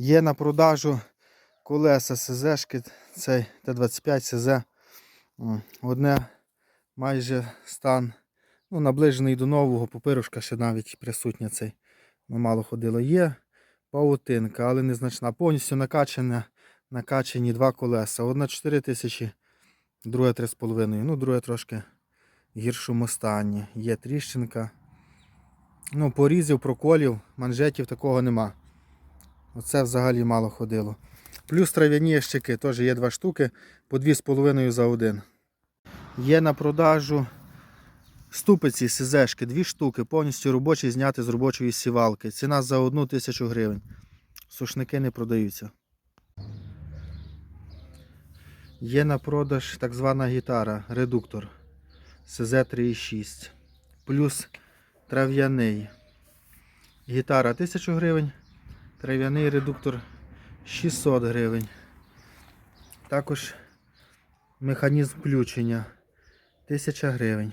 Є на продажу колеса СЗшки, цей Т-25 СЗ. Одне майже стан ну, наближений до нового, пупирушка ще навіть присутня цей. Ми мало ходило. Є паутинка, але незначна. Повністю накачане, накачані два колеса. Одна 4 тисячі, друге 3,5. Ну, друге трошки в гіршому стані. Є тріщинка. Ну, порізів, проколів, манжетів такого нема. Оце взагалі мало ходило. Плюс трав'яні ящики, теж є два штуки, по 2,5 за один. Є на продажу ступиці СЗшки, дві штуки, повністю робочі, зняті з робочої сівалки. Ціна за одну тисячу гривень. Сушники не продаються. Є на продаж так звана гітара, редуктор СЗ 3,6. Плюс трав'яний. Гітара 1000 гривень. Трав'яний редуктор 600 гривень. Також механізм включення 1000 гривень.